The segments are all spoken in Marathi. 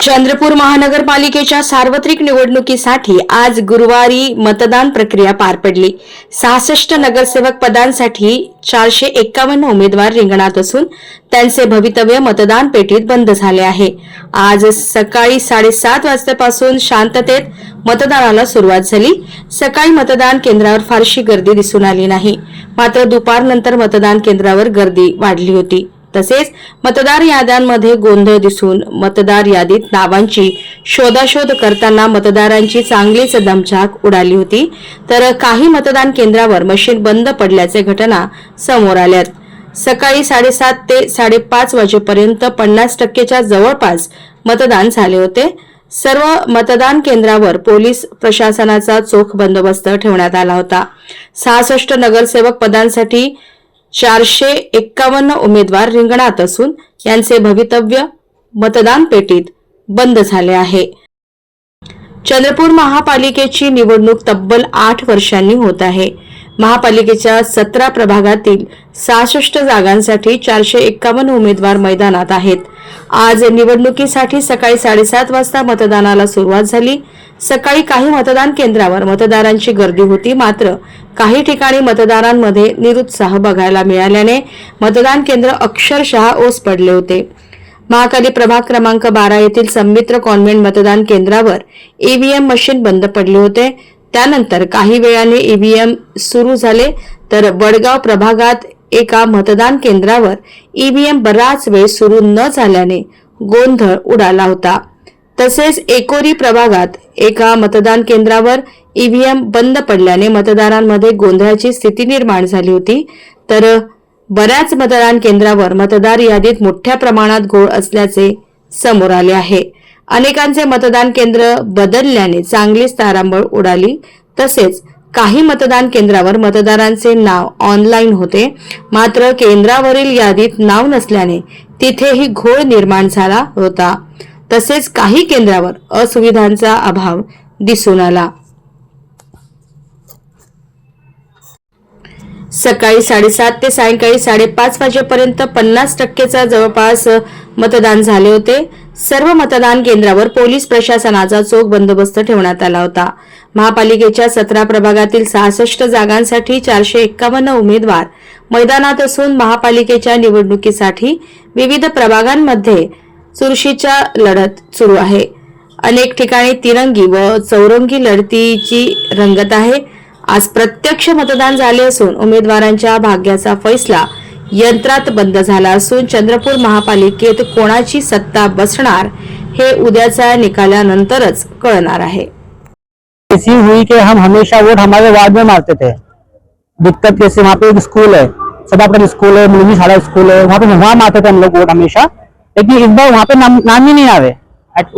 चंद्रपूर महानगरपालिकेच्या सार्वत्रिक निवडणुकीसाठी आज गुरुवारी मतदान प्रक्रिया पार पडली. सहासष्ट नगरसेवक पदांसाठी चारशे एक्कावन्न उमेदवार रिंगणात असून त्यांचे भवितव्य मतदान पेटीत बंद झाले आहे. आज सकाळी साडेसात वाजतापासून शांततेत मतदानाला सुरुवात झाली. सकाळी मतदान केंद्रावर फारशी गर्दी दिसून आली नाही. मात्र दुपारनंतर मतदान केंद्रावर गर्दी वाढली होती. तसेच मतदार याद्यांमध्ये गोंधळ दिसून मतदार यादीत नावांची शोधाशोध करताना मतदारांची चांगलीच दमछाक उडाली होती. तर काही मतदान केंद्रावर मशीन बंद पडल्याचे घटना समोर आल्यात. सकाळी साडेसात ते साडेपाच वाजेपर्यंत पन्नास टक्केच्या जवळपास मतदान झाले होते. सर्व मतदान केंद्रावर पोलीस प्रशासनाचा चोख बंदोबस्त ठेवण्यात आला होता. सहासष्ट नगरसेवक पदांसाठी चारशे एक्कावन्न उमेदवार रिंगणात असून यांचे भवितव्य मतदान पेटीत बंद झाले आहे. चंद्रपूर महापालिकेची निवडणूक तब्बल आठ वर्षांनी होत आहे. महापालिकेच्या सतरा प्रभागातील सहासष्ट जागांसाठी चारशे एक्कावन्न उमेदवार मैदानात आहेत. आज निवडणुकीसाठी सकाळी साडेसात वाजता मतदानाला सुरुवात झाली. सकाळी काही मतदान केंद्रावर मतदारांची गर्दी होती. मात्र काही ठिकाणी मतदारांमध्ये निरुत्साह बघायला मिळाल्याने मतदान केंद्र अक्षरशः ओस पडले होते. महाकाली प्रभाग क्रमांक बारा येथील संमित्र कॉन्व्हेंट मतदान केंद्रावर ईव्हीएम मशीन बंद पडले होते. त्यानंतर काही वेळाने ईव्हीएम सुरू झाले. तर वडगाव प्रभागात एका मतदान केंद्रावर ईव्हीएम बराच वेळ सुरू न झाल्याने गोंधळ उडाला होता. तसेच एकोरी प्रभागात एका मतदान केंद्रावर ईव्हीएम बंद पडल्याने मतदारांमध्ये गोंधळाची स्थिती निर्माण झाली होती. तर बऱ्याच मतदान केंद्रावर मतदार यादीत मोठ्या प्रमाणात घोळ असल्याचे समोर आले आहे. अनेकांचे मतदान केंद्र बदलल्याने चांगलीच तारांबळ उडाली. तसेच काही मतदान केंद्रावर मतदारांचे नाव ऑनलाईन होते. मात्र केंद्रावरील यादीत नाव नसल्याने तिथेही घोळ निर्माण झाला होता. तसेच काही केंद्रावर असुविधांचा अभाव दिसून आला. सकाळी साडेसात ते सायंकाळी साडेपाच वाजेपर्यंत पन्नास टक्केचा जवळपास मतदान झाले होते. सर्व मतदान केंद्रावर पोलीस प्रशासनाचा चोख बंदोबस्त ठेवण्यात आला होता. महापालिकेच्या सतरा प्रभागातील सहासष्ट जागांसाठी चारशे एक्कावन्न उमेदवार मैदानात असून महापालिकेच्या निवडणुकीसाठी विविध प्रभागांमध्ये चुरशीच्या लढत सुरू आहे. अनेक ठिकाणी तिरंगी व चौरंगी लढतीची रंगत आहे. आज प्रत्यक्ष मतदान झाले असून उमेदवारांच्या भाग्याचा फैसला यंत्रात बंद झाला असून चंद्रपूर महापालिकेत कोणाची सत्ता बसणार हे उद्याच्या आहे. ऐसी हुई कि हम हमेशा वोट हमारे वार्ड में मारते थे। दिक्कत कैसे वहाँ पे एक स्कूल है सदापुर स्कूल है मुलगी शाला स्कूल है वहाँ पे वहाँ मारते थे हम लोग वोट हमेशा। लेकिन इस बार वहाँ पे नाम, ही नहीं आ रहे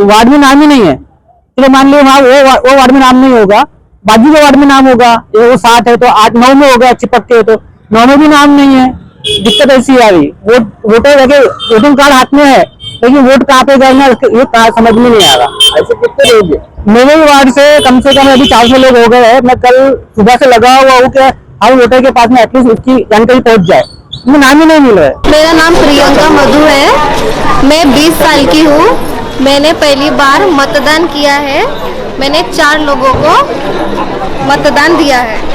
वार्ड में नाम ही नहीं है। चलो मान लो वहाँ वो वार्ड में नाम नहीं होगा। बाजू के वार्ड में नाम होगा। ये वो सात है तो आठ नौ में होगा चिपक के तो। नौ में भी नाम नहीं है। दिक्कत ऐसी आ रही वोट वोटर लगे वोटिंग कार्ड हाथ में है लेकिन वोट कहाँ पे जाएँगे उसके- ये समझ में नहीं आ रहा। ऐसे कितने लोग मेरे वार्ड से कम से कम अभी चार सौ लोग हो गए हैं। मैं कल सुबह से लगा हुआ हूँ कि हर वोटर के पास में एटलीस्ट उसकी जानकारी पहुँच जाए। मुझे नाम ही नहीं मिल रहा है। मेरा नाम प्रियंका मधु है। मैं 20 साल की हूँ। मैंने पहली बार मतदान किया है। मैंने चार लोगों को मतदान दिया है।